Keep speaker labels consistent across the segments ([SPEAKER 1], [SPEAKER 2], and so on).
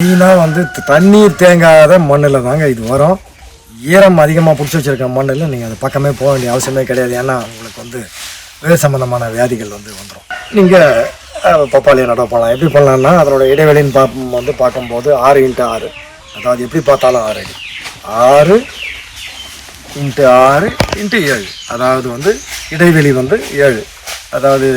[SPEAKER 1] மெயினாக வந்து த- தண்ணீர் தேங்காத மண்ணில் தாங்க இது வரும். ஈரம் அதிகமாக பிடிச்சி வச்சிருக்க மண்ணில் நீங்கள் அது பக்கமே போக வேண்டிய அவசியமே கிடையாது. ஏன்னா உங்களுக்கு வந்து வேறு சம்மந்தமான வியாதிகள் வந்து வந்துடும் நீங்கள் பப்பாளியை நட போகலாம் எப்படி பண்ணலாம்னா அதனோட இடைவெளின்னு பார்ப்போம் வந்து பார்க்கும்போது ஆறு இன்ட்டு ஆறு. அதாவது எப்படி பார்த்தாலும் ஆறு அடி. ஆறு இன்ட்டு ஆறு இன்ட்டு ஏழு. அதாவது வந்து இடைவெளி வந்து ஏழு. அதாவது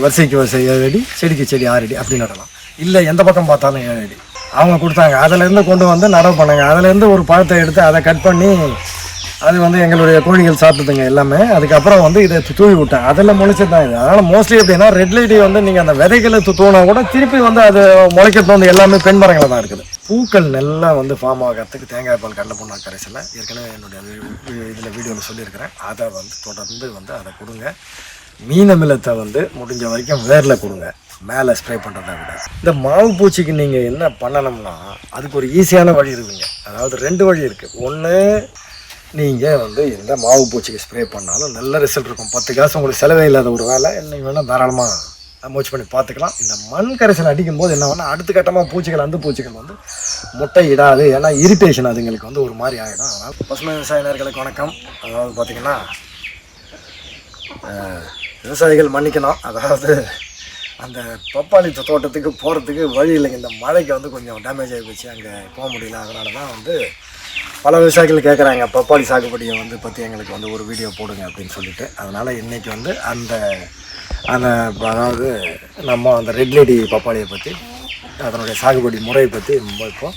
[SPEAKER 1] வரிசைக்கு வரிசை ஏழு அடி செடிக்கு செடி ஆறு அடி அப்படி நடலாம். இல்லை எந்த பக்கம் பார்த்தாலும் ஏழு அடி. அவங்க கொடுத்தாங்க. அதுலேருந்து கொண்டு வந்து நடவு பண்ணாங்க. அதுலேருந்து ஒரு பழத்தை எடுத்து அதை கட் பண்ணி அது வந்து எங்களுடைய கோழிகள் சாப்பிட்டுதுங்க எல்லாமே. அதுக்கப்புறம் வந்து இதை தூவி விட்டேன். அதில் முளைச்சது தான் இது. அதனால் மோஸ்ட்லி எப்படின்னா ரெட் லைட்டி வந்து நீங்கள் அந்த விதைகளை து- தூவினா கூட திருப்பி வந்து அது முளைக்கிறது வந்து எல்லாமே பெண் மரங்களாக தான் இருக்குது. பூக்கள் நல்லா வந்து ஃபார்ம் ஆகிறதுக்கு தேங்காய் பால் கடலை புண்ணா கரைசல ஏற்கனவே என்னுடைய இதில் வீடியோவில் சொல்லியிருக்கிறேன். அதை வந்து தொடர்ந்து வந்து அதை கொடுங்க. மீனமிலத்தை வந்து முடிஞ்ச வரைக்கும் வேரில் கொடுங்க. மேலே ஸ்ப்ரே பண்ணுறதை விட. இந்த மாவு பூச்சிக்கு நீங்கள் என்ன பண்ணணும்னா அதுக்கு ஒரு ஈஸியான வழி இருக்குங்க. அதாவது ரெண்டு வழி இருக்குது ஒன்று நீங்கள் வந்து இந்த மாவு பூச்சிக்கு ஸ்ப்ரே பண்ணாலும் நல்ல ரிசல்ட் இருக்கும். பத்து காசு உங்களுக்கு செலவே இல்லாத ஒரு வேலை. நீங்கள் வேணால் தாராளமாக மூச்சு பண்ணி பார்த்துக்கலாம். இந்த மண் கரைசல் அடிக்கும் போது என்ன பண்ணால் அடுத்த கட்டமாக பூச்சிகள் அந்த பூச்சிகள் வந்து முட்டை இடாது. ஏன்னா இரிட்டேஷன் அதுங்களுக்கு வந்து ஒரு மாதிரி ஆகிடும் அதனால் பசுமை விவசாயினர்களுக்கு வணக்கம். அதாவது பார்த்திங்கன்னா விவசாயிகள் மன்னிக்கணும். அதாவது அந்த பப்பாளி தோட்டத்துக்கு போகிறதுக்கு வழி இல்லைங்க. இந்த மழைக்கு வந்து கொஞ்சம் டேமேஜ் ஆகி போச்சு. அங்கே போக முடியல. அதனால தான் வந்து பல விவசாயிகள் கேட்குறாங்க பப்பாளி சாகுபடியை வந்து பற்றி எங்களுக்கு வந்து ஒரு வீடியோ போடுங்க அப்படின்னு சொல்லிட்டு. அதனால் இன்றைக்கி வந்து அந்த அந்த அதாவது நம்ம அந்த ரெட் லேடி பப்பாளியை பற்றி அதனுடைய சாகுபடி முறையை பற்றி ரொம்ப இப்போ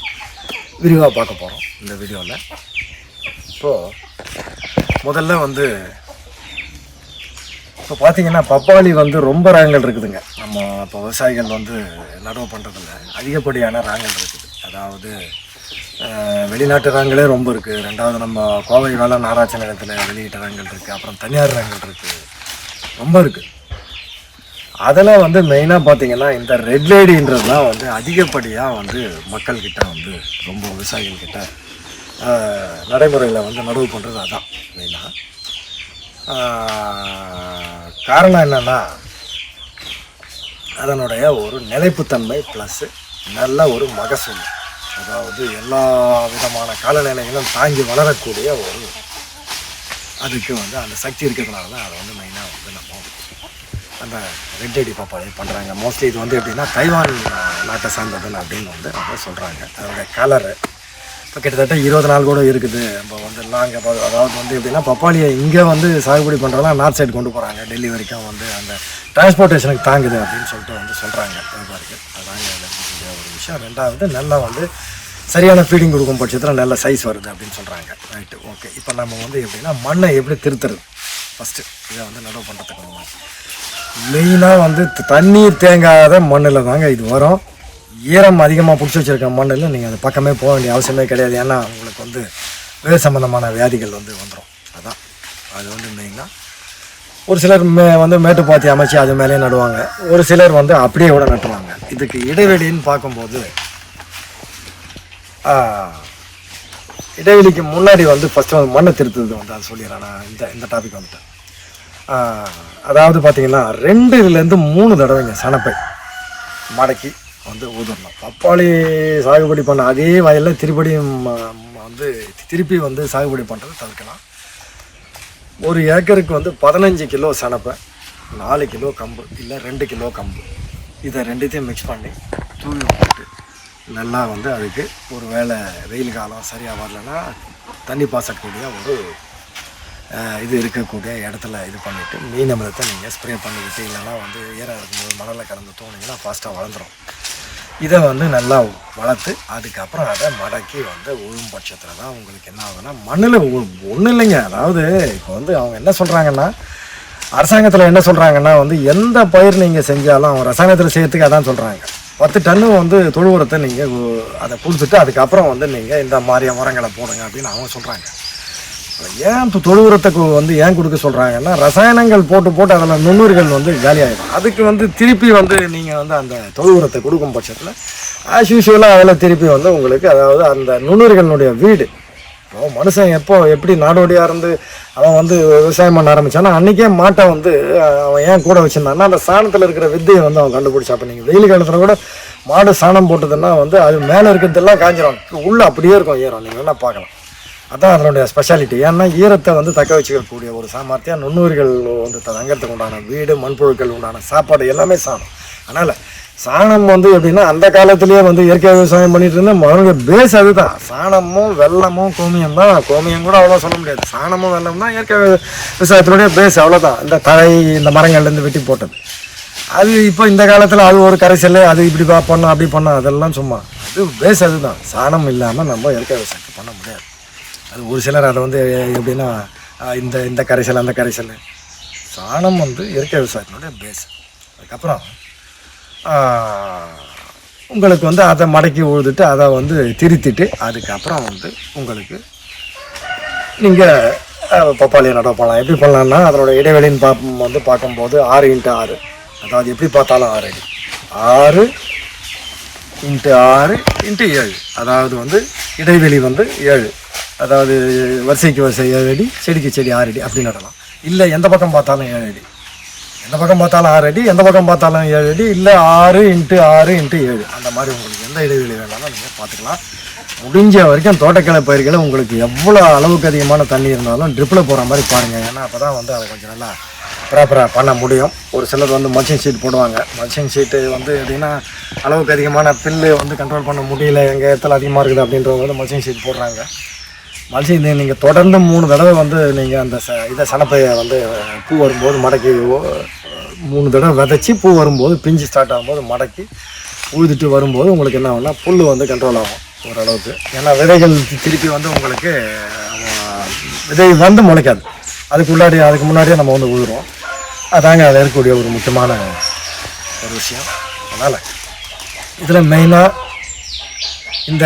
[SPEAKER 1] விரிவாக பார்க்க போகிறோம் இந்த வீடியோவில் இப்போது முதல்ல வந்து இப்போ பார்த்தீங்கன்னா பப்பாளி வந்து ரொம்ப ராங்கல் இருக்குதுங்க. நம்ம இப்போ விவசாயிகள் வந்து நடவு பண்ணுறதுல அதிகப்படியான ரகங்கள் இருக்குது. அதாவது வெளிநாட்டு ராங்களே ரொம்ப இருக்குது ரெண்டாவது நம்ம கோவை வேலை நாராட்சி நிலத்தில் வெளியிட்ட ராங்கல் இருக்குது அப்புறம் தனியார் ரகங்கள் இருக்குது ரொம்ப இருக்குது அதில் வந்து மெயினாக பார்த்தீங்கன்னா இந்த ரெட் லேடின்றது தான் வந்து அதிகப்படியாக வந்து மக்கள்கிட்ட வந்து ரொம்ப விவசாயிகள்கிட்ட நடைமுறையில் வந்து நடவு பண்ணுறது அதான் மெயினாக காரணம் என்னென்னா அதனுடைய ஒரு நிலைப்புத்தன்மை ப்ளஸ்ஸு நல்ல ஒரு மகசூல். அதாவது எல்லா விதமான காலநிலைகளும் தாங்கி வளரக்கூடிய ஒரு அதுக்கு வந்து அந்த சக்தி இருக்கிறதுனால தான் அதை வந்து மெயினாக வந்து நம்ம அந்த ரெட் அடி பப்பாளி பண்ணுறாங்க மோஸ்ட்லி இது வந்து எப்படின்னா தைவான் நாட்டை சார்ந்ததுன்னு அப்படின்னு வந்து அவங்க சொல்கிறாங்க அதோடைய கலரு இப்போ கிட்டத்தட்ட இருபது நாள் கூட இருக்குது. இப்போ வந்து நாங்கள் அதாவது வந்து எப்படின்னா பப்பாளியை இங்கே வந்து சாகுபடி பண்ணுறதுலாம் நார்த் சைடு கொண்டு போகிறாங்க டெல்லி வரைக்கும் வந்து அந்த டிரான்ஸ்போர்ட்டேஷனுக்கு தாங்குது அப்படின்னு சொல்லிட்டு வந்து சொல்கிறாங்க வியாபாரிகள் அதாங்க இருக்கக்கூடிய ஒரு விஷயம். ரெண்டாவது நல்லா வந்து சரியான ஃபீடிங் கொடுக்கும் பட்சத்தில் நல்ல சைஸ் வருது அப்படின்னு சொல்கிறாங்க ரைட்டு ஓகே இப்போ நம்ம வந்து எப்படின்னா மண்ணை எப்படி திருத்துறது? ஃபஸ்ட்டு இதை வந்து நடவு பண்ணுறதுக்கு மெயினாக வந்து தண்ணீர் தேங்காத மண்ணில் தாங்க இது வரும். ஈரம் அதிகமாக பிடிச்சி வச்சிருக்க மண்ணில் நீங்கள் அது பக்கமே போக வேண்டிய அவசியமே கிடையாது. ஏன்னா உங்களுக்கு வந்து வேர் சம்பந்தமான வியாதிகள் வந்து வந்துடும் அதான். அது வந்து மெயினாக ஒரு சிலர் மே வந்து மேட்டுப்பாத்தி அமைச்சு அது மேலேயே நடுவாங்க. ஒரு சிலர் வந்து அப்படியே கூட நட்டுவாங்க இதுக்கு இடைவெளின்னு பார்க்கும்போது இடைவெளிக்கு முன்னாடி வந்து ஃபஸ்ட்டு வந்து மண்ணை திருத்துறது வந்து அது சொல்லிடுறேன் நான். இந்த இந்த டாபிக் வந்துட்டேன் அதாவது பார்த்தீங்கன்னா ரெண்டு இதுலேருந்து மூணு தடவைங்க சனப்பை மடக்கி வந்து ஊதரணும் பப்பாளி சாகுபடி பண்ண அதே வயலில் திருப்படியும் வந்து திருப்பி வந்து சாகுபடி பண்ணுறது தவிர்க்கலாம். ஒரு ஏக்கருக்கு வந்து பதினஞ்சு கிலோ சனப்பை நாலு கிலோ கம்பு இல்லை ரெண்டு கிலோ கம்பு. இதை ரெண்டுத்தையும் மிக்ஸ் பண்ணி தூவி போட்டு நல்லா வந்து அதுக்கு ஒரு வேளை வெயில் காலம் சரியாக வரலன்னா தண்ணி பாசக்கூடிய ஒரு இது இருக்கக்கூடிய இடத்துல இது பண்ணிவிட்டு மீன் அமிலத்தை நீங்கள் ஸ்ப்ரே பண்ணிக்கிட்டு இல்லைன்னா வந்து ஈரம் இருக்கும்போது மணலில் கலந்து தோணுங்கன்னா ஃபாஸ்ட்டாக வளர்ந்துரும். இதை வந்து நல்லா வளர்த்து அதுக்கப்புறம் அதை மடக்கி வந்து உழும் பட்சத்தில் தான் உங்களுக்கு என்ன ஆகுதுன்னா மண்ணில் ஒன்றும் இல்லைங்க. அதாவது இப்போ வந்து அவங்க என்ன சொல்கிறாங்கன்னா அரசாங்கத்தில் என்ன சொல்கிறாங்கன்னா வந்து எந்த பயிர் நீங்கள் செஞ்சாலும் அவங்க ரசாயனத்தில் செய்யறதுக்கு அதான் சொல்கிறாங்க பத்து டன்னு வந்து தொழு உரத்தை நீங்கள் அதை கொடுத்துட்டு அதுக்கப்புறம் வந்து நீங்கள் இந்த மாதிரி உரங்களை போடுங்க அப்படின்னு அவங்க சொல்கிறாங்க ஏன் இப்போ தொழு உரத்தை வந்து ஏன் கொடுக்க சொல்கிறாங்கன்னா ரசாயனங்கள் போட்டு போட்டு அதில் நுண்ணுயிர்கள் வந்து காலியாகிடும் அதுக்கு வந்து திருப்பி வந்து நீங்கள் வந்து அந்த தொழு உரத்தை கொடுக்கும் பட்சத்தில் ஆஸ் யூஷுவலாக அதில் திருப்பி வந்து உங்களுக்கு அதாவது அந்த நுண்ணுயிர்களுடைய வீடு. இப்போ மனுஷன் எப்போ எப்படி நாடோடியாக இருந்து அவன் வந்து விவசாயம் பண்ண ஆரம்பித்தானா அன்றைக்கே மாட்டை வந்து அவன் ஏன் கூட வச்சிருந்தான்னா அந்த சாணத்தில் இருக்கிற வித்தையை வந்து அவன் கண்டுபிடிச்சா அப்போ நீங்கள் வெயில் காலத்தில் கூட மாடு சாணம் போட்டதுன்னா வந்து அது மேலே இருக்கிறதெல்லாம் காஞ்சிரும். உள்ளே அப்படியே இருக்கும் ஏறும். நீங்கள் வேணால் பார்க்கலாம். அதான் அதனுடைய ஸ்பெஷாலிட்டி ஏன்னா ஈரத்தை வந்து தக்க வச்சுக்கக்கூடிய ஒரு சாமர்த்தியம் நுண்ணுயிர்கள் வந்து தங்கறதுக்கு உண்டான வீடு மண்புழுக்கள் உண்டான சாப்பாடு எல்லாமே சாணம். அதனால் சாணம் வந்து எப்படின்னா அந்த காலத்திலேயே வந்து இயற்கை விவசாயம் பண்ணிட்டு இருந்தால் மறுபடிய பேஸ் அதுதான். சாணமும் வெள்ளமும் கோமியம் தான். கோமியம் கூட அவ்வளோ சொல்ல முடியாது. சாணமும் வெள்ளம் தான் இயற்கை விவசாயத்தினுடைய பேஸ் அவ்வளோதான் இந்த தழை இந்த மரங்கள்லேருந்து வெட்டி போட்டது. அது இப்போ இந்த காலத்தில் அது ஒரு கரைசல் அது இப்படி பண்ணோம் அப்படி பண்ணோம் அதெல்லாம் சும்மா. அது பேஸ் அதுதான். சாணம் இல்லாமல் நம்ம இயற்கை விவசாயத்தை பண்ண முடியாது. அது ஒரு சிலர் அதை வந்து எப்படின்னா இந்த இந்த கரைசல் அந்த கரைசல். சாணம் வந்து இயற்கை விவசாயத்தினுடைய பேஸ் அதுக்கப்புறம் உங்களுக்கு வந்து அதை மடக்கி உழுதுட்டு அதை வந்து திருத்திட்டு அதுக்கப்புறம் வந்து உங்களுக்கு நீங்கள் பப்பாளியை நட பண்ணலாம் எப்படி பண்ணலான்னா அதனோட இடைவெளின்னு பார்ப்போம் வந்து பார்க்கும்போது ஆறு இன்ட்டு ஆறு. அதாவது எப்படி பார்த்தாலும் ஆறு அடி. ஆறு இன்ட்டு ஆறு இன்ட்டு ஏழு. அதாவது வந்து இடைவெளி வந்து ஏழு. அதாவது வரிசைக்கு வரிசை ஏழு அடி செடிக்கு செடி ஆறு அடி அப்படி நடலாம். இல்லை எந்த பக்கம் பார்த்தாலும் ஏழு அடி. எந்த பக்கம் பார்த்தாலும் ஆறு அடி எந்த பக்கம் பார்த்தாலும் ஏழு அடி இல்லை ஆறு இன்ட்டு ஆறு இன்ட்டு ஏழு. அந்த மாதிரி உங்களுக்கு எந்த இடைவெளி வேணாலும் நீங்கள் பார்த்துக்கலாம். முடிஞ்ச வரைக்கும் தோட்டக்கலை பயிர்களை உங்களுக்கு எவ்வளோ அளவுக்கு அதிகமான தண்ணி இருந்தாலும் ட்ரிப்பில் போகிற மாதிரி பாருங்கள் ஏன்னா அப்போ தான் வந்து அதை கொஞ்சம் நல்லா ப்ராப்பராக பண்ண முடியும். ஒரு சிலர் வந்து மல்ச்சிங் ஷீட் போடுவாங்க. மல்ச்சிங் ஷீட்டு வந்து எப்படின்னா அளவுக்கு அதிகமான பில்லு வந்து கண்ட்ரோல் பண்ண முடியல எங்கள் இடத்துல அதிகமாக இருக்குது அப்படின்றவங்க வந்து மல்ச்சிங் ஷீட் போடுறாங்க. மனுஷன் நீங்கள் தொடர்ந்து மூணு தடவை வந்து நீங்கள் அந்த ச இதை சனப்பையை வந்து பூ வரும்போது மடக்கி ஓ- மூணு தடவை விதைச்சி பூ வரும்போது பிஞ்சு ஸ்டார்ட் ஆகும்போது மடக்கி உழுதுட்டு வரும்போது உங்களுக்கு என்ன ஆகும்னா புல் வந்து கண்ட்ரோல் ஆகும் ஓரளவுக்கு. ஏன்னா விதைகள் திருப்பி வந்து உங்களுக்கு விதை வந்து முளைக்காது. அதுக்கு அதுக்கு முன்னாடியே நம்ம வந்து உழுதுறோம் அதாங்க அதில் இருக்கக்கூடிய ஒரு முக்கியமான ஒரு விஷயம். அதனால் இதில் மெயினாக இந்த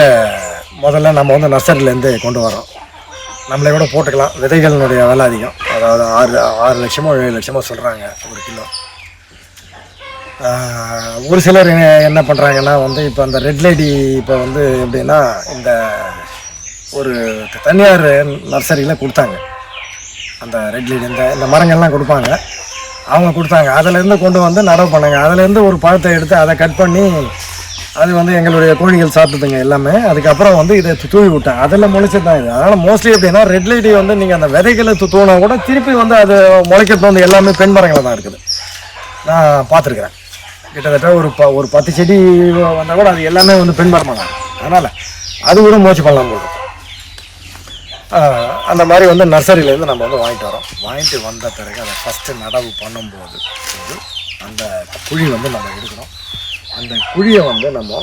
[SPEAKER 1] முதல்ல நம்ம வந்து நர்சரிலேருந்து கொண்டு வரோம். நம்மளே கூட போட்டுக்கலாம். விதைகளினுடைய விலை அதிகம். அதாவது ஆறு ஆறு லட்சமோ ஏழு லட்சமோ சொல்கிறாங்க ஒரு கிலோ. ஒரு சிலர் என்ன பண்ணுறாங்கன்னா வந்து இப்போ அந்த ரெட் லேடி இப்போ வந்து எப்படின்னா இந்த ஒரு தனியார் நர்சரியில் கொடுத்தாங்க. அந்த ரெட் லேடி இந்த இந்த மரங்கள்லாம் கொடுப்பாங்க. அவங்க கொடுத்தாங்க. அதுலேருந்து கொண்டு வந்து நடவு பண்ணாங்க. அதுலேருந்து ஒரு பழத்தை எடுத்து அதை கட் பண்ணி அது வந்து எங்களுடைய கோழிகள் சாப்பிட்டுதுங்க எல்லாமே. அதுக்கப்புறம் வந்து இதை தூவி விட்டேன். அதில் முளைச்சி தான் இது. அதனால் மோஸ்ட்லி எப்படின்னா ரெட் லைட்டி வந்து நீங்கள் அந்த விதைகளை து- தூவினா கூட திருப்பி வந்து அது முளைக்கிறது வந்து எல்லாமே பெண் மரங்களை தான் இருக்குது. நான் பார்த்துருக்குறேன். கிட்டத்தட்ட ஒரு ப ஒரு பத்து செடி வந்தால் கூட அது எல்லாமே வந்து பெண் மரமாக தான் அதனால் அது கூட முயற்சி பண்ணலாம் போது அந்த மாதிரி வந்து நர்சரியிலேருந்து நம்ம வந்து வாங்கிட்டு வரோம். வாங்கிட்டு வந்த பிறகு அதை ஃபஸ்ட்டு நடவு பண்ணும்போது வந்து அந்த குழி வந்து நம்ம எடுக்கிறோம். அந்த குழியை வந்து நம்ம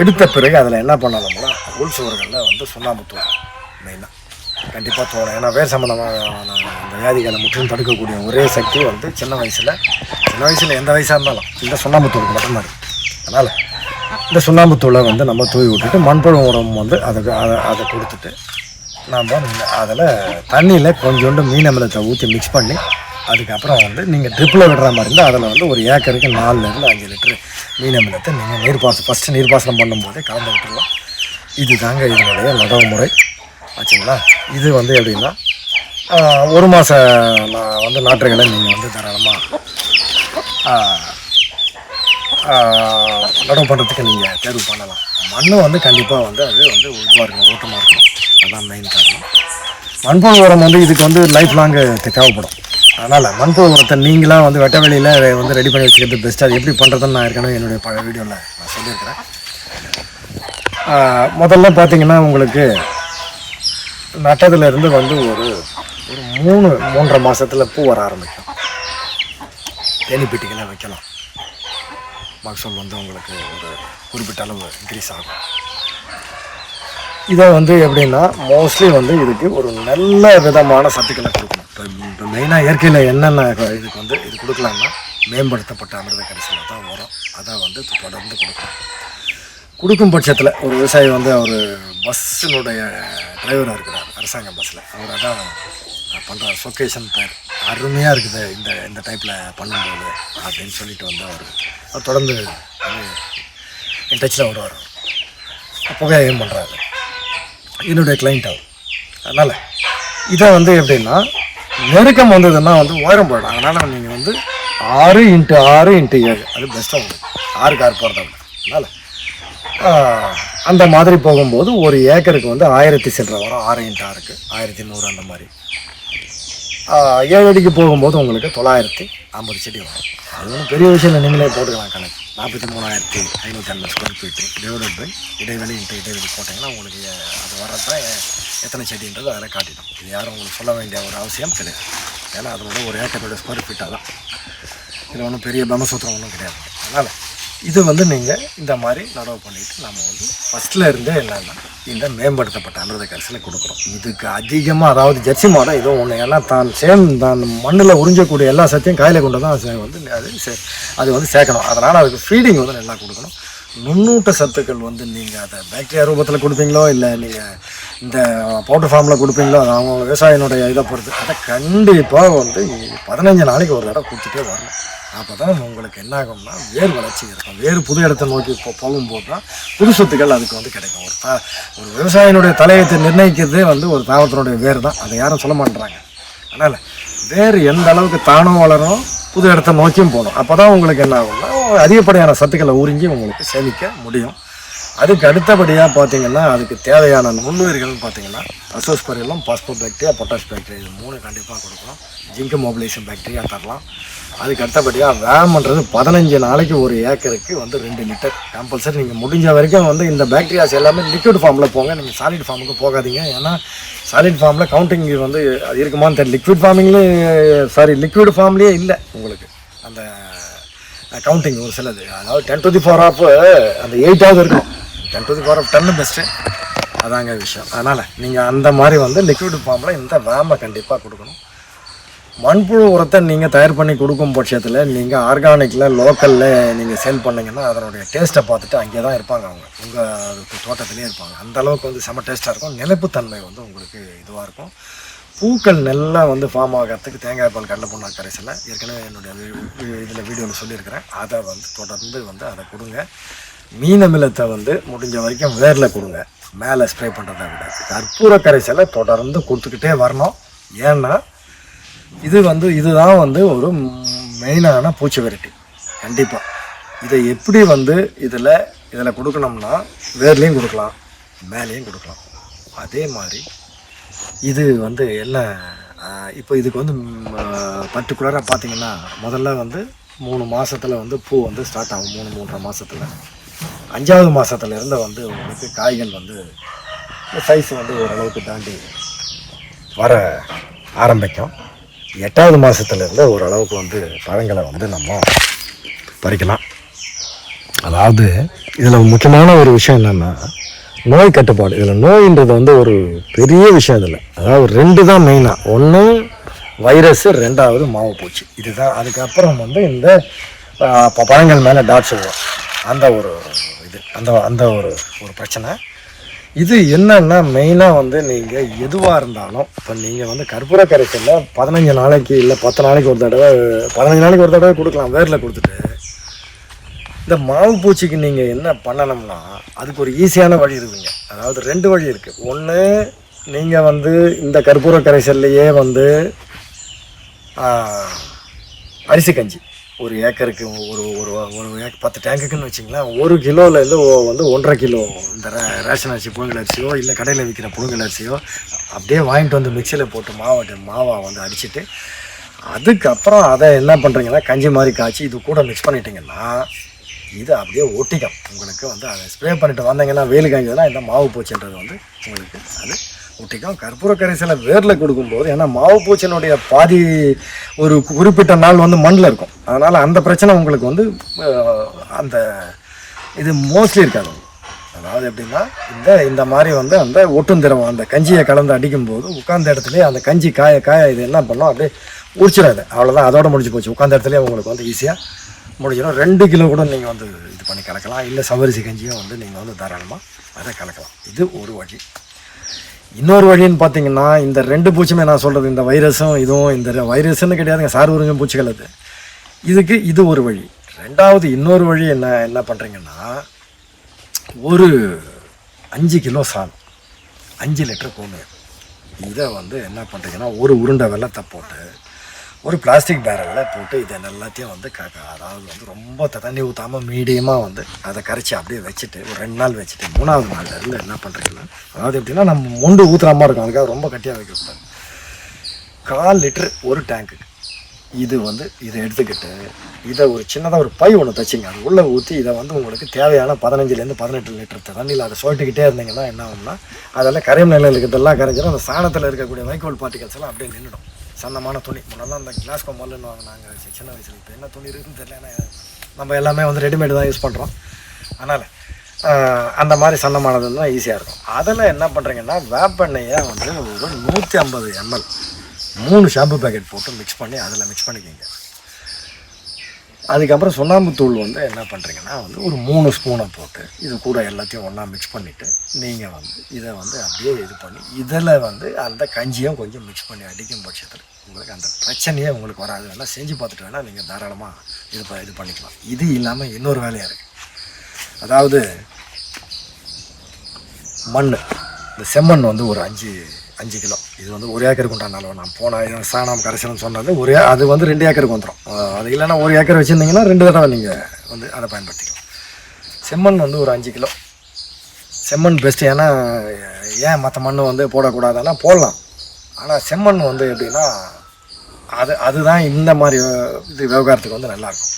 [SPEAKER 1] எடுத்த பிறகு அதில் என்ன பண்ணணும்னா உள் சுவர்களில் வந்து சுண்ணாம்பு தூள் மெயினாக கண்டிப்பாக தோணும். ஏன்னா வேர் சம்மந்தமான அந்த வியாதிகளை முற்றிலும் தடுக்கக்கூடிய ஒரே சக்தி வந்து சின்ன வயசில் சின்ன வயசில் எந்த வயசாக இருந்தாலும் இந்த சுண்ணாம்பு தூளுக்கு மட்டும்தான். இருக்குது அதனால் இந்த சுண்ணாம்பு தூளை வந்து நம்ம தூவி விட்டுட்டு மண்புழு உரம் வந்து அதுக்கு அதை அதை கொடுத்துட்டு நாம் அதில் தண்ணியில் கொஞ்சோண்டு மீன் அமிலத்தை ஊற்றி மிக்ஸ் பண்ணி அதுக்கப்புறம் வந்து நீங்கள் ட்ரிப்பில் விடுற மாதிரி இருந்தால் அதில் வந்து ஒரு ஏக்கருக்கு நாலுலேருந்து அஞ்சு லிட்டரு மீன் அமிலத்தை நீங்கள் நீர்ப்பாசம் ஃபஸ்ட்டு நீர்ப்பாசனம் பண்ணும்போதே கலந்து விட்டுருவோம் இது தாங்க இதனுடைய நடவு முறை. ஆச்சுங்களா? இது வந்து எப்படின்னா ஒரு மாத நான் வந்து நாற்றுகளை நீங்கள் வந்து தாராளமாக நடவு பண்ணுறதுக்கு நீங்கள் தேர்வு பண்ணலாம். மண் வந்து கண்டிப்பாக வந்து அது வந்து இதுவாக இருக்கும் ஓட்டமாக இருக்கும் அதுதான் மெயின் காரணம். மண்புழு உரம் வந்து இதுக்கு வந்து லைஃப் லாங்கு தேவைப்படும். அதனால் மண்புழு உரத்தை நீங்களாக வந்து வெட்ட வெளியில் வந்து ரெடி பண்ணி வச்சுக்கிறது பெஸ்ட்டாக அது எப்படி பண்ணுறதுன்னு நான் ஏற்கனவே என்னுடைய பழைய வீடியோவில் நான் சொல்லியிருக்கிறேன். முதல்ல பார்த்தீங்கன்னா உங்களுக்கு நட்டதுலேருந்து வந்து ஒரு ஒரு மூணு மூன்றரை மாதத்தில் பூ வர ஆரம்பிக்கும். தேனிப்பெட்டிகளை வைக்கலாம். மகசூல் வந்து உங்களுக்கு ஒரு குறிப்பிட்ட அளவு இன்க்ரீஸ் ஆகும். இதை வந்து எப்படின்னா மோஸ்ட்லி வந்து இதுக்கு ஒரு நல்ல விதமான சத்துக்களை கொடுக்கணும். இப்போ இப்போ மெயினாக இயற்கையில் என்னென்ன இதுக்கு வந்து இது கொடுக்கலாம்னா மேம்படுத்தப்பட்ட அமிர்த கரைசலை தான் வரும். அதை வந்து தொடர்ந்து கொடுக்கணும். கொடுக்கும் பட்சத்தில் ஒரு விவசாயி வந்து அவர் பஸ்ஸினுடைய டிரைவராக இருக்கிறார் அரசாங்க பஸ்ஸில் அவர் அதான் பண்ணுற சொக்கேஷன் பேர். அருமையாக இருக்குது இந்த இந்த டைப்பில் பண்ணும்போது அப்படின்னு சொல்லிட்டு வந்து அவர் அவர் தொடர்ந்து என் டச்சில் வருவார். புகையம் பண்ணுறாரு என்னுடைய கிளைண்ட் அவர் அதனால் இதை வந்து எப்படின்னா நெருக்கம் வந்ததுன்னா வந்து உயரம் போயிடும் அதனால் நீங்கள் வந்து ஆறு இன்ட்டு ஆறு இன்ட்டு ஏழு. அது பெஸ்ட்டாக உங்களுக்கு ஆறு கார் போகிறத விட அதனால் அந்த மாதிரி போகும்போது ஒரு ஏக்கருக்கு வந்து ஆயிரத்தி சில்லற வரும். ஆறு இன்ட்டு ஆறுக்கு. ஆயிரத்தி நூறு அந்த மாதிரி. ஏழு அடிக்கு போகும்போது உங்களுக்கு தொள்ளாயிரத்தி ஐம்பது செடி வரும். அது ஒன்றும் பெரிய விஷயம் இல்லை. நீங்களே போட்டுக்கலாம் கணக்கு. நாற்பத்தி மூணாயிரத்தி ஐநூற்றி ஐம்பது ஸ்கொயர் ஃபீட்டு டிவைடட் பை இடைவெளி இன்ட்டு இடைவெளி போட்டிங்கன்னா உங்களுக்கு அது வர்றப்ப எத்தனை செடின்றது அதில் காட்டிடும். இது யாரும் உங்களுக்கு சொல்ல வேண்டிய ஒரு அவசியம் கிடையாது. ஏன்னா அதோட ஒரு ஏக்கரோட ஸ்கொயர் ஃபீட்டாக தான் இதில் ஒன்றும் பெரிய பிரம்மசூத்திரம் ஒன்றும் கிடையாது. அதனால் இது வந்து நீங்கள் இந்த மாதிரி நடவு பண்ணிவிட்டு நம்ம வந்து ஃபஸ்ட்டில் இருந்தே என்னன்னா இந்த மேம்படுத்தப்பட்ட அமிர்த கரிசலை கொடுக்குறோம் இதுக்கு அதிகமாக அதாவது ஜெர்சி மாடம் ஏதோ ஒன்று ஏன்னா தான் சேம் தான் மண்ணில் உறிஞ்சக்கூடிய எல்லா சத்தையும் காயில கொண்டு தான் வந்து அது சே- அது வந்து சேர்க்கணும். அதனால் அதுக்கு ஃபீடிங் வந்து நல்லா கொடுக்கணும். நுண்ணூட்ட சத்துக்கள் வந்து நீங்கள் அதை பாக்டீரியா ரூபத்தில் கொடுப்பீங்களோ இல்லை நீங்கள் இந்த பவுடர் ஃபார்மில் கொடுப்பீங்களோ அது அவங்க விவசாயினுடைய இதை பொறுத்து. அதை கண்டிப்பாக வந்து பதினஞ்சு நாளைக்கு ஒரு தடவை கொடுத்துட்டே வரணும். அப்போ தான் உங்களுக்கு என்ன ஆகும்னா வேர் வளர்ச்சி இருக்கும் வேறு புது இடத்தை நோக்கி போ போகும்போது தான் புது சொத்துக்கள் அதுக்கு வந்து கிடைக்கும். ஒரு தா ஒரு விவசாயினுடைய தலையத்தை நிர்ணயிக்கிறதே வந்து ஒரு தாவரத்தினுடைய வேர் தான் அதை யாரும் சொல்ல மாட்டேறாங்க அதனால் வேர் எந்த அளவுக்கு தானும் வளரும் புது இடத்த நோக்கியும் போகணும். அப்போ தான் உங்களுக்கு என்ன ஆகும்னா அதிகப்படியான சத்துக்களை உறிஞ்சி உங்களுக்கு சேமிக்க முடியும். அதுக்கு அடுத்தபடியாக பார்த்தீங்கன்னா அதுக்கு தேவையான நுண்ணுயிர்கள்னு பார்த்தீங்கன்னா azospirillum phospho bacteria potash bacteria இது மூணு கண்டிப்பாக கொடுக்கலாம் ஜிங்க் மொபிலைசேஷன் பாக்டீரியா தரலாம். அதுக்கு அடுத்தபடியாக வேம்ன்றது பதினஞ்சு நாளைக்கு ஒரு ஏக்கருக்கு வந்து ரெண்டு லிட்டர். கம்பல்சரி நீங்கள் முடிஞ்ச வரைக்கும் வந்து இந்த பாக்டீரியாஸ் எல்லாமே லிக்விட் ஃபார்மில் போங்க. நீங்கள் சாலிட் ஃபார்முக்கு போகாதீங்க. ஏன்னா சாலிட் ஃபார்மில் கவுண்டிங் வந்து அது இருக்குமான்னு தெரியல. லிக்விட் ஃபார்மிங்லேயும் சாரி லிக்விட் ஃபார்ம்லேயே இல்லை உங்களுக்கு. அந்த கவுண்டிங் ஒரு சிலது. அதாவது ten to the four of அந்த எயிட்டாவது இருக்கும். Ten to the four of ten best அதாங்க விஷயம். அதனால் நீங்கள் அந்த மாதிரி வந்து லிக்விட் ஃபார்மில் இந்த வேம்பை கண்டிப்பாக கொடுக்கணும். மண்புழு உரத்தை நீங்கள் தயார் பண்ணி கொடுக்கும் பட்சத்தில் நீங்கள் ஆர்கானிக்கில் லோக்கலில் நீங்கள் சேல் பண்ணிங்கன்னா அதனுடைய டேஸ்ட்டை பார்த்துட்டு அங்கே தான் இருப்பாங்க அவங்க. உங்கள் தோட்டத்திலே இருப்பாங்க. அந்தளவுக்கு வந்து செம டேஸ்ட்டாக இருக்கும். நிலைப்புத்தன்மை வந்து உங்களுக்கு இதுவாக இருக்கும். பூக்கள் நல்லா வந்து ஃபார்ம் ஆகிறதுக்கு தேங்காய் பால் கடலை புண்ணா கரைசலை ஏற்கனவே என்னுடைய இதில் வீடியோவில் சொல்லியிருக்கிறேன். அதை வந்து தொடர்ந்து வந்து அதை கொடுங்க. மீன அமிலத்தை வந்து முடிஞ்ச வரைக்கும் வேரில் கொடுங்க. மேலே ஸ்ப்ரே பண்ணுறதை விட. கற்பூர கரைசலை தொடர்ந்து கொடுத்துக்கிட்டே வரணும். ஏன்னா இது வந்து இதுதான் வந்து ஒரு மெயினான பூச்சி வெரைட்டி. கண்டிப்பாக இதை எப்படி வந்து இதில் இதில் கொடுக்கணும்னா வேர்லேயும் கொடுக்கலாம் மேலேயும் கொடுக்கலாம். அதே மாதிரி இது வந்து என்ன இப்போ இதுக்கு வந்து பர்டிகுலராக பார்த்திங்கன்னா முதல்ல வந்து மூணு மாதத்தில் வந்து பூ வந்து ஸ்டார்ட் ஆகும். மூணு மூன்றரை மாதத்தில் அஞ்சாவது மாதத்துலேருந்து வந்து உங்களுக்கு காய்கள் வந்து சைஸ் வந்து ஓரளவுக்கு தாண்டி வர ஆரம்பிக்கும். எட்டாவது மாதத்துலேருந்து ஓரளவுக்கு வந்து பழங்களை வந்து நம்ம பறிக்கலாம். அதாவது இதில் முக்கியமான ஒரு விஷயம் என்னென்னா நோய் கட்டுப்பாடு. இதில் நோயின்றது வந்து ஒரு பெரிய விஷயம் இதில். அதாவது ரெண்டு தான் மெயினாக ஒன்று வைரஸு ரெண்டாவது மாவு பூச்சி. இதுதான். அதுக்கப்புறம் வந்து இந்த ப- பழங்கள் மேலே டாட்ஸ் சொல்லுவோம் அந்த ஒரு இருக்குது அந்த அந்த ஒரு ஒரு பிரச்சனை. இது என்னன்னா மெயினாக வந்து நீங்கள் எதுவாக இருந்தாலும் இப்போ நீங்கள் வந்து கற்பூர கரைசலில் பதினஞ்சு நாளைக்கு இல்லை பத்து நாளைக்கு ஒரு தடவை பதினஞ்சு நாளைக்கு ஒரு தடவை கொடுக்கலாம் வேரில் கொடுத்துட்டு. இந்த மாவு பூச்சிக்கு நீங்கள் என்ன பண்ணணும்னா அதுக்கு ஒரு ஈஸியான வழி இருக்குங்க. அதாவது ரெண்டு வழி இருக்குது ஒன்று நீங்கள் வந்து இந்த கற்பூர கரைசல்லையே வந்து அரிசி கஞ்சி. ஒரு ஏக்கருக்கு ஒரு ஒரு ஒரு ஏக்கர் பத்து டேங்குக்குன்னு வச்சிங்களேன் ஒரு கிலோலேருந்து வந்து ஒன்றரை கிலோ இந்த ரே- ரேஷன் அரிசி புழுங்கல் அரிசியோ இல்லை கடையில் விற்கிற புழுங்கல் அரிசியோ அப்படியே வாங்கிட்டு வந்து மிக்சியில் போட்டு மாவை மாவை வந்து அடிச்சிட்டு அதுக்கப்புறம் அதை என்ன பண்ணுறீங்கன்னா கஞ்சி மாதிரி காய்ச்சி இது கூட மிக்ஸ் பண்ணிட்டீங்கன்னா இது அப்படியே ஒட்டிக்கும். உங்களுக்கு வந்து அதை ஸ்ப்ரே பண்ணிட்டு வந்தீங்கன்னா வெயில் காய்ஞ்சதுன்னா இந்த மாவு போச்சுன்றது வந்து உங்களுக்கு அது ஒட்டிக்கும் கற்பூர கரைசலை வேரில் கொடுக்கும்போது ஏன்னா மாவு பூச்சினுடைய பாதி ஒரு குறிப்பிட்ட நாள் வந்து மண்ணில் இருக்கும். அதனால் அந்த பிரச்சனை உங்களுக்கு வந்து அந்த இது மோஸ்ட்லி இருக்காது. அதாவது எப்படின்னா இந்த இந்த மாதிரி வந்து அந்த ஒட்டும் திரவம் அந்த கஞ்சியை கலந்து அடிக்கும்போது உட்காந்த இடத்துலேயே அந்த கஞ்சி காய காய இது என்ன பண்ணோம் அப்படியே உரிச்சிடாது. அவ்வளோதான் அதோட முடிஞ்சு போச்சு. உட்காந்த இடத்துலயே உங்களுக்கு வந்து ஈஸியாக முடிஞ்சிடும். ரெண்டு கிலோ கூட நீங்கள் வந்து இது பண்ணி கலக்கலாம். இல்லை சவரிசி கஞ்சியும் வந்து நீங்கள் வந்து தாராளமாக அதை கலக்கலாம். இது ஒரு வழி. இன்னொரு வழின்னு பார்த்தீங்கன்னா இந்த ரெண்டு பூச்சியுமே நான் சொல்கிறது இந்த வைரஸும் இதுவும் இந்த வைரஸ்ன்னு கிடையாதுங்க சார் உறிஞ்ச பூச்சிகள் அது. இதுக்கு இது ஒரு வழி. ரெண்டாவது இன்னொரு வழி என்ன என்ன பண்ணுறீங்கன்னா ஒரு அஞ்சு கிலோ சால் அஞ்சு லிட்டர் கோமியம் இதை வந்து என்ன பண்ணுறீங்கன்னா ஒரு உருண்டை வெள்ளத்தை போட்டு ஒரு பிளாஸ்டிக் பேரலில் போட்டு இதை எல்லாத்தையும் வந்து க அதாவது வந்து ரொம்ப த- தண்ணி ஊற்றாமல் மீடியமாக வந்து அதை கரைச்சி அப்படியே வச்சுட்டு ஒரு ரெண்டு நாள் வச்சுட்டு மூணாவது நாள்ல இருந்து என்ன பண்ணுறீங்கன்னா அதாவது எப்படின்னா நம்ம மொண்டு ஊற்றுற மாதிரி இருக்கும். அதுக்காக ரொம்ப கட்டியாக வைக்கக்கூடாது. கால் லிட்டர் ஒரு டேங்க்கு இது வந்து இதை எடுத்துக்கிட்டு இதை ஒரு சின்னதாக ஒரு பை ஒன்று தச்சிங்க. அது உள்ளே ஊற்றி இதை வந்து உங்களுக்கு தேவையான பதினஞ்சுலேருந்து பதினெட்டு லிட்டர் தண்ணியில் அதை சொல்லிட்டுக்கிட்டே இருந்தீங்கன்னா என்ன ஆகும்னா அதெல்லாம் கரையும் நிலையில் இருக்கிறதெல்லாம் கரைஞ்சிடும் அந்த சாணத்தில் இருக்கக்கூடிய மைக்கோல் பார்ட்டிகல்ஸ் எல்லாம் அப்படியே நின்றுடும் சந்தமான துணி. முன்னெல்லாம் அந்த கிளாஸ் கொம்பல்னு வாங்கினாங்க. சின்ன வயசில் இப்போ என்ன துணி இருக்குன்னு தெரியல ஏன்னா நம்ம எல்லாமே வந்து ரெடிமேடு தான் யூஸ் பண்ணுறோம் அதனால் அந்த மாதிரி சன்னமானதுன்னா ஈஸியாக இருக்கும். அதில் என்ன பண்ணுறீங்கன்னா வேப்பெண்ணெயை வந்து ஒரு நூற்றி ஐம்பது எம்எல் மூணு ஷாம்பு பேக்கெட் போட்டு மிக்ஸ் பண்ணி அதில் மிக்ஸ் பண்ணிக்கிங்க. அதுக்கப்புறம் சுண்ணாம்புத்தூள் வந்து என்ன பண்ணுறீங்கன்னா வந்து ஒரு மூணு ஸ்பூனை போட்டு இது கூட எல்லாத்தையும் ஒன்றா மிக்ஸ் பண்ணிவிட்டு நீங்கள் வந்து இதை வந்து அப்படியே இது பண்ணி இதில் வந்து அந்த கஞ்சியும் கொஞ்சம் மிக்ஸ் பண்ணி அடிக்கும் பட்சத்தில் உங்களுக்கு அந்த பிரச்சனையே உங்களுக்கு வராது. வேணால் செஞ்சு பார்த்துட்டு வேணால் நீங்கள் தாராளமாக இது ப இது பண்ணிக்கலாம். இது இல்லாமல் இன்னொரு வேலையாக இருக்குது அதாவது மண் இந்த செம்மண் வந்து ஒரு அஞ்சு அஞ்சு கிலோ. இது வந்து ஒரு ஏக்கருக்கு உண்டான அளவு நான் போன சாணம் கரைசல்னு சொன்னது ஒரு அது வந்து ரெண்டு ஏக்கருக்கு வந்துடும் அது இல்லைன்னா ஒரு ஏக்கர் வச்சுருந்தீங்கன்னா ரெண்டு தடவை நீங்கள் வந்து அதை பயன்படுத்திக்கலாம். செம்மண் வந்து ஒரு அஞ்சு கிலோ. செம்மண் பெஸ்ட்டு ஏன்னா ஏன் மற்ற மண் வந்து போடக்கூடாதுன்னா போடலாம். ஆனால் செம்மண் வந்து எப்படின்னா அது அதுதான் இந்த மாதிரி இது விவகாரத்துக்கு வந்து நல்லாயிருக்கும்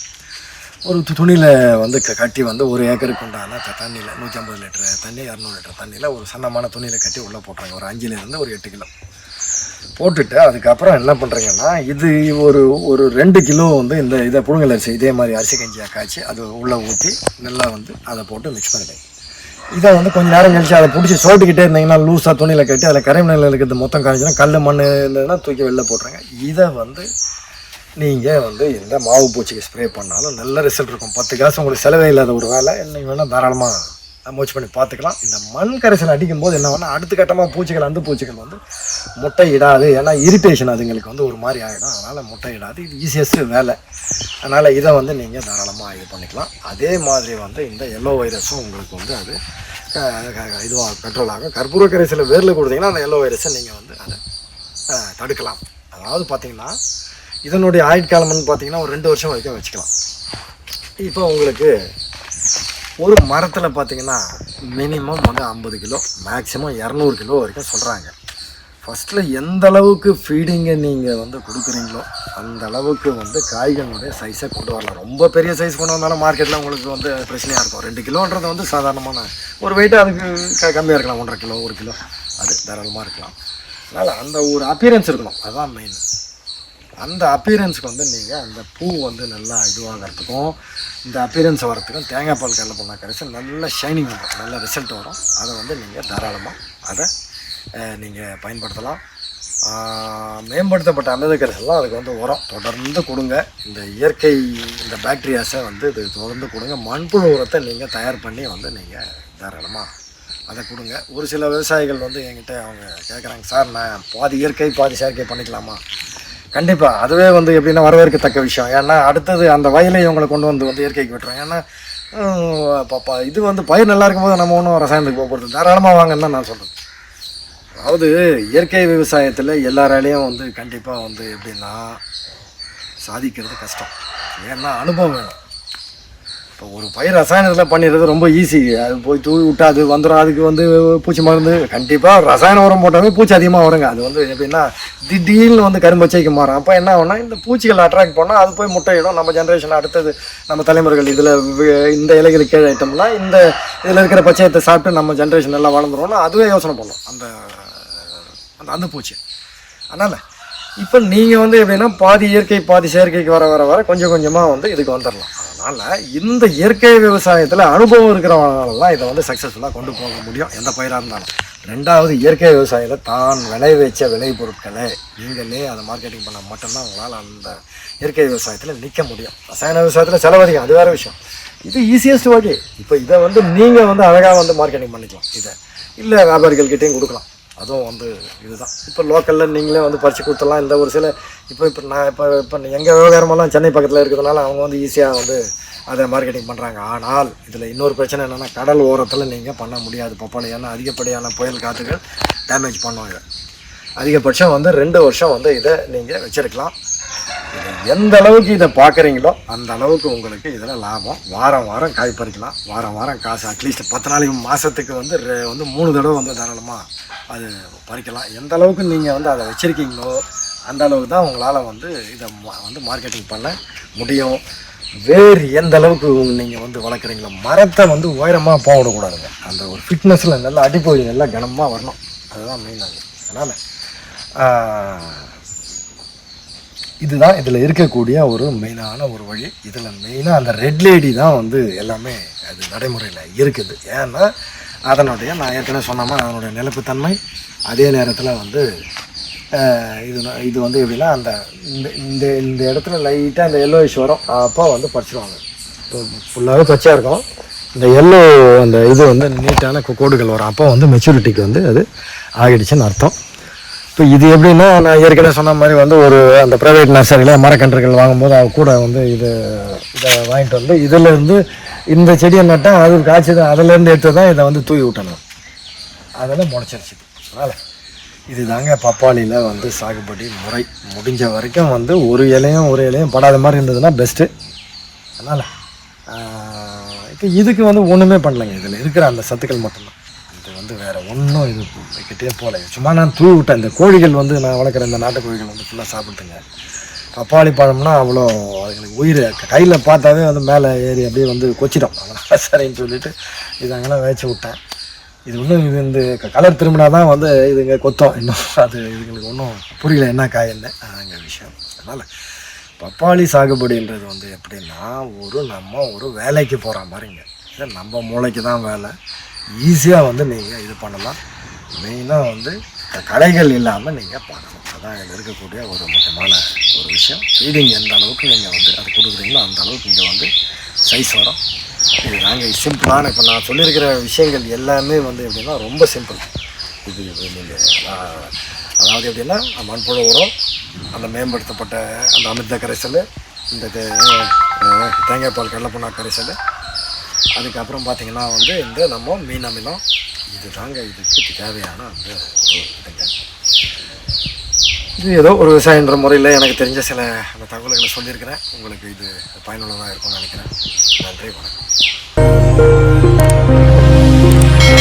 [SPEAKER 1] ஒரு துணியில் வந்து க- கட்டி வந்து ஒரு ஏக்கருக்கு உண்டான தண்ணியில் நூற்றி ஐம்பது லிட்டர் தண்ணி இரநூறு லிட்டர் தண்ணியில் ஒரு சன்னமான துணியில் கட்டி உள்ளே போட்டுறாங்க. ஒரு அஞ்சுலேருந்து ஒரு எட்டு கிலோ. போட்டுட்டு அதுக்கப்புறம் என்ன பண்ணுறீங்கன்னா இது ஒரு ஒரு ரெண்டு கிலோ வந்து இந்த இதை புழுங்கல் அரிசி இதே மாதிரி அரிசி கஞ்சியாக காய்ச்சி அது உள்ளே ஊற்றி நல்லா வந்து அதை போட்டு மிக்ஸ் பண்ணிடுங்க இதை வந்து கொஞ்சம் நேரம் கழிச்சு அதை பிடிச்சி சோட்டுக்கிட்டே இருந்தீங்கன்னா லூஸாக துணியில் கட்டி அதில் கரை இருக்கிறது மொத்தம் காய்ச்சினா கல் மண் இருந்ததுன்னா தூக்கி வெளில போட்டுருங்க. இதை வந்து நீங்கள் வந்து இந்த மாவு பூச்சிக்கு ஸ்ப்ரே பண்ணாலும் நல்ல ரிசல்ட் இருக்கும். பத்து காசு உங்களுக்கு செலவே இல்லாத ஒரு வேலை. நீங்கள் வேணால் தாராளமாக மூச்சு பண்ணி பார்த்துக்கலாம். இந்த மண் கரைசல் அடிக்கும் போது என்ன வேணால் அடுத்த கட்டமாக பூச்சிகள் அந்த பூச்சிகள் வந்து முட்டை இடாது. ஏன்னா இரிட்டேஷன் அதுங்களுக்கு வந்து ஒரு மாதிரி ஆகிடும் அதனால் முட்டை இடாது. இது ஈஸியஸ்ட் வேலை. அதனால் இதை வந்து நீங்கள் தாராளமாக இது பண்ணிக்கலாம். அதே மாதிரி வந்து இந்த எல்லோ வைரஸும் உங்களுக்கு வந்து அது இதுவாக கண்ட்ரோல் ஆகும் கற்பூர கரைசலில் வேரில் கொடுத்தீங்கன்னா அந்த எல்லோ வைரஸை நீங்கள் வந்து அதை தடுக்கலாம். அதாவது பார்த்தீங்கன்னா இதனுடைய ஆயுட்காலம்னு பார்த்தீங்கன்னா ஒரு ரெண்டு வருஷம் வரைக்கும் வச்சுக்கலாம். இப்போ உங்களுக்கு ஒரு மரத்தில் பார்த்தீங்கன்னா மினிமம் வந்து ஐம்பது கிலோ மேக்ஸிமம் இரநூறு கிலோ வரைக்கும் சொல்கிறாங்க ஃபஸ்ட்டில் எந்த அளவுக்கு ஃபீடிங்கை நீங்கள் வந்து கொடுக்குறீங்களோ அந்த அளவுக்கு வந்து காய்களுடைய சைஸை கொண்டு வரலாம். ரொம்ப பெரிய சைஸ் கொண்டு வந்தாலும் மார்க்கெட்டில் உங்களுக்கு வந்து பிரச்சனையாக இருக்கும். ரெண்டு கிலோன்றது வந்து சாதாரணமான ஒரு வெயிட்டு அதுக்கு க கம்மியாக இருக்கலாம். ஒன்றரை கிலோ ஒரு கிலோ. அது தாராளமாக இருக்கலாம். அதனால் அந்த ஒரு அப்பியரன்ஸ் இருக்கணும். அதுதான் மெயின் அந்த அப்பியரன்ஸுக்கு வந்து நீங்கள் அந்த பூ வந்து நல்லா இதுவாகிறதுக்கும் இந்த அப்பியரன்ஸ் வரத்துக்கும் தேங்காய் பால் கடலை பண்ண கரைசல் நல்ல ஷைனிங் வரும் நல்ல ரிசல்ட் வரும். அதை வந்து நீங்கள் தாராளமாக அதை நீங்கள் பயன்படுத்தலாம். மேம்படுத்தப்பட்ட அமிர்த கரைசல்லாம் அதுக்கு வந்து உரம். தொடர்ந்து கொடுங்க. இந்த இயற்கை இந்த பேக்டீரியாஸை வந்து இது தொடர்ந்து கொடுங்க. மண்புழு உரத்தை நீங்கள் தயார் பண்ணி வந்து நீங்கள் தாராளமாக அதை கொடுங்க. ஒரு சில விவசாயிகள் வந்து என்கிட்ட அவங்க கேட்குறாங்க சார் நான் பாதி இயற்கை பாதி செயற்கை பண்ணிக்கலாமா? கண்டிப்பாக அதுவே வந்து எப்படின்னா வரவேற்கத்தக்க விஷயம். ஏன்னா அடுத்தது அந்த வயலை இவங்களை கொண்டு வந்து வந்து இயற்கைக்கு விட்டுரும். ஏன்னா பாப்பா இது வந்து பயிர் நல்லா இருக்கும்போது நம்ம ஒன்றும் ரசாயனத்துக்கு போக போகிறது தாராளமாக வாங்கன்னு தான் நான் சொல்கிறேன் அதாவது இயற்கை விவசாயத்தில் எல்லாராலையும் வந்து கண்டிப்பாக வந்து எப்படின்னா சாதிக்கிறது கஷ்டம். ஏன்னா அனுபவம் வேணும். இப்போ ஒரு பயிர் ரசாயனத்தில் பண்ணிடுறது ரொம்ப ஈஸி அது போய் தூவி விட்டா அது வந்துடும் அதுக்கு வந்து பூச்சி மருந்து. கண்டிப்பாக ரசாயன உரம் போட்டாவே பூச்சி அதிகமாக வருங்க. அது வந்து எப்படின்னா திடீர்னு வந்து கரும்பச்சைக்கு மாறும். அப்போ என்ன ஆகும்னா இந்த பூச்சிகள் அட்ராக்ட் பண்ணால் அது போய் முட்டையிடும். நம்ம ஜென்ரேஷன் அடுத்தது நம்ம தலைமுறைகள் இதில் இந்த இலைகளுக்கு கீழே ஐட்டம்னா இந்த இதில் இருக்கிற பச்சையத்தை சாப்பிட்டு நம்ம ஜென்ரேஷன் எல்லாம் வளர்ந்துருவோம்னா அதுவே யோசனை பண்ணும். அந்த அந்த அந்த பூச்சி. அதனால் இப்போ நீங்கள் வந்து எப்படின்னா பாதி இயற்கை பாதி செயற்கைக்கு வர வர வர கொஞ்சம் கொஞ்சமாக வந்து இதுக்கு வந்துடலாம் அதனால் இந்த இயற்கை விவசாயத்தில் அனுபவம் இருக்கிறவங்களாம் இதை வந்து சக்ஸஸ்ஃபுல்லாக கொண்டு போக முடியும் எந்த பயிராக இருந்தாலும். ரெண்டாவது இயற்கை விவசாயத்தில் தான் விளைவித்த விளை பொருட்களை நீங்களே அதை மார்க்கெட்டிங் பண்ண மட்டும்தான் உங்களால் அந்த இயற்கை விவசாயத்தில் நிற்க முடியும். ரசாயன விவசாயத்தில் செலவதிகம் அது வேறு விஷயம். இது ஈஸியஸ்ட் வழி இப்போ இதை வந்து நீங்கள் வந்து அழகாக வந்து மார்க்கெட்டிங் பண்ணிக்கலாம். இதை. இல்லை வியாபாரிகள்கிட்டையும் கொடுக்கலாம். அதுவும் வந்து இதுதான். இப்போ லோக்கலில் நீங்களே வந்து பறித்து கொடுத்துடலாம். இந்த ஒரு சில இப்போ இப்போ நான் இப்போ இப்போ எங்கள் விவகாரமெல்லாம் சென்னை பக்கத்தில் இருக்கிறதுனால அவங்க வந்து ஈஸியாக வந்து அதை மார்க்கெட்டிங் பண்ணுறாங்க ஆனால் இதில் இன்னொரு பிரச்சனை என்னென்னா கடல் ஓரத்தில் நீங்கள் பண்ண முடியாது. பப்பாளி ஏன்னா அதிகப்படியான புயல் காற்றுகள் டேமேஜ் பண்ணுவாங்க. அதிகபட்சம் வந்து ரெண்டு வருஷம் வந்து இதை நீங்கள் வச்சுருக்கலாம். எந்த அளவுக்கு இதை பார்க்குறீங்களோ அந்த அளவுக்கு உங்களுக்கு இதில் லாபம். வாரம் வாரம் காய் பறிக்கலாம் வாரம் வாரம் காசு அட்லீஸ்ட் பத்து நாளைக்கு மாதத்துக்கு வந்து வந்து மூணு தடவை வந்து தாராளமாக அது பறிக்கலாம். எந்த அளவுக்கு நீங்கள் வந்து அதை வச்சுருக்கீங்களோ அந்த அளவுக்கு தான் உங்களால் வந்து இதை மா- வந்து மார்க்கெட்டிங் பண்ண முடியும். வேறு எந்த அளவுக்கு நீங்கள் வந்து வளர்க்குறீங்களோ மரத்தை வந்து உயரமாக போக விடக்கூடாதுங்க அந்த ஒரு ஃபிட்னஸில் நல்லா அடிப்பகுதி நல்லா கனமாக வரணும். அதுதான் மெயின் அது. அதனால் இதுதான் இதில் இருக்கக்கூடிய ஒரு மெயினான ஒரு வழி. இதில் மெயினாக அந்த ரெட் லேடி தான் வந்து எல்லாமே அது நடைமுறையில் இருக்குது. ஏன்னா அதனுடைய நான் ஏற்கனவே சொன்னோமா அதனுடைய நிலப்புத்தன்மை அதே நேரத்தில் வந்து இது இது வந்து எப்படின்னா அந்த இந்த இந்த இந்த இடத்துல லைட்டாக இந்த இஷ் வரும். அப்போ வந்து பறிச்சிருவாங்க. இப்போ ஃபுல்லாகவே பச்சையாக இருக்கும். இந்த எல்லோ அந்த இது வந்து நீட்டான கோ- கோடுகள் வரும். அப்போ வந்து மெச்சூரிட்டிக்கு வந்து அது ஆகிடுச்சுன்னு அர்த்தம். இப்போ இது எப்படின்னா நான் ஏற்கனவே சொன்ன மாதிரி வந்து ஒரு அந்த ப்ரைவேட் நர்சரியில் மரக்கன்றுகள் வாங்கும்போது அவ கூட வந்து இது இதை வாங்கிட்டு வந்து இதிலேருந்து இந்த செடியை நட்டால் அது காய்ச்சது அதிலேருந்து எடுத்து தான் இதை வந்து தூவி விட்டணும் அதெல்லாம் முளைச்சிருச்சு. அதனால் இதுதாங்க பப்பாளியில் வந்து சாகுபடி முறை. முடிஞ்ச வரைக்கும் வந்து ஒரு இலையும் ஒரு இலையும் படாத மாதிரி இருந்ததுன்னா பெஸ்ட்டு அதனால் இப்போ இதுக்கு வந்து ஒன்றுமே பண்ணலைங்க. இதில் இருக்கிற அந்த சத்துக்கள் மட்டும்தான். வந்து வேறு ஒன்றும் இது கிட்டே போகல. சும்மா நான் தூவி விட்டேன். இந்த கோழிகள் வந்து நான் வளர்க்குற இந்த நாட்டு கோழிகள் வந்து ஃபுல்லாக சாப்பிட்டுங்க. பப்பாளி பழம்னா அவ்வளோ அதுங்களுக்கு உயிர். கையில் பார்த்தாவே வந்து மேலே ஏறி அப்படியே வந்து கொச்சிடும். அதனால் சரின்னு சொல்லிட்டு இது அங்கெல்லாம் வேச்சு விட்டேன். இது இன்னும் இது இந்த கலர் திரும்பினா தான் வந்து இதுங்க கொத்தம். இன்னும் அது இதுங்களுக்கு ஒன்றும் புரியல என்ன காயன்னு அதுங்க விஷயம். அதனால் பப்பாளி சாகுபடின்றது வந்து எப்படின்னா ஒரு நம்ம ஒரு வேலைக்கு போகிற மாதிரிங்க. இது நம்ம மூளைக்கு தான் வேலை. ஈஸியாக வந்து நீங்கள் இது பண்ணலாம். மெயினாக வந்து கலைகள் இல்லாமல் நீங்கள் பண்ணணும் அதான் இதில் இருக்கக்கூடிய ஒரு முக்கியமான ஒரு விஷயம். ஃபீடிங் எந்த அளவுக்கு நீங்கள் வந்து அது கொடுக்குறீங்களோ அந்த அளவுக்கு இங்கே வந்து சைஸ் வரும். இது நாங்கள் சிம்பிளான இப்போ நான் சொல்லியிருக்கிற விஷயங்கள் எல்லாமே வந்து எப்படின்னா ரொம்ப சிம்பிள் இது நீங்கள் அதாவது எப்படின்னா மண்புழு உரம் அந்த மேம்படுத்தப்பட்ட அந்த அமிர்த கரைசல் இந்த தேங்காய் பால் கடலைப்புண்ணா கரைசல் அதுக்கப்புறம் பார்த்தீங்கன்னா வந்து இந்த நம்ம மீன் அமிலம். இது தாங்க இதுக்கு தேவையான அந்த இதுங்க. இது ஏதோ ஒரு விவசாயன்ற முறையில் எனக்கு தெரிஞ்ச சில அந்த தகவல்களை சொல்லியிருக்கிறேன். உங்களுக்கு இது பயனுள்ளதாக இருக்கும்னு நினைக்கிறேன். நன்றி வணக்கம்.